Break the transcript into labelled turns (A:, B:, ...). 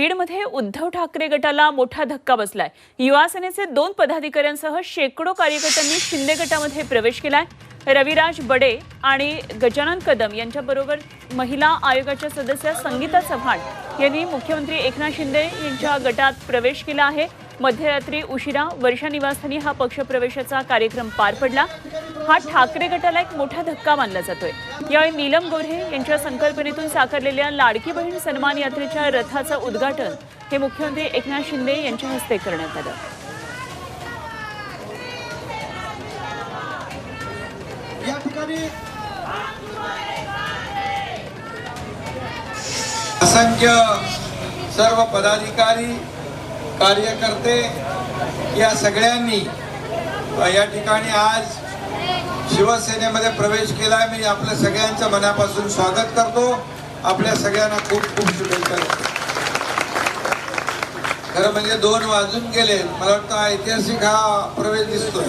A: बीडमध्ये उद्धव ठाकरे गटाला मोठा धक्का बसलाय. युवा सेनेचे दोन पदाधिकाऱ्यांसह शेकडो कार्यकर्त्यांनी शिंदे गटामध्ये प्रवेश केलाय. रविराज बडे आणि गजानन कदम यांच्याबरोबर महिला आयोगाच्या सदस्य संगीता चव्हाण यांनी मुख्यमंत्री एकनाथ शिंदे यांच्या गटात प्रवेश केला आहे. मध्यरात्री उशिरा वर्षा निवासस्थानी हा पक्षप्रवेशाचा कार्यक्रम पार पडला. हा ठाकरे गटाला एक मोठा धक्का मानला जातोय. यावेळी नीलम गोऱ्हे यांच्या संकल्पनेतून साकारलेल्या लाडकी बहीण सन्मान यात्रेच्या रथाचं उद्घाटन हे मुख्यमंत्री एकनाथ शिंदे यांच्या हस्ते करण्यात आलं.
B: या ठिकाणी
C: असंख्य सर्व पदाधिकारी कार्यकर्ते या सगळ्यांनी या ठिकाणी आज शिवसेनेमध्ये प्रवेश केलाय. मी आपल्या सगळ्यांचं मनापासून स्वागत करतो. आपल्या सगळ्यांना खूप खूप शुभेच्छा खरं म्हणजे दोन वाजून गेले. मला वाटतं ऐतिहासिक हा प्रवेश दिसतोय.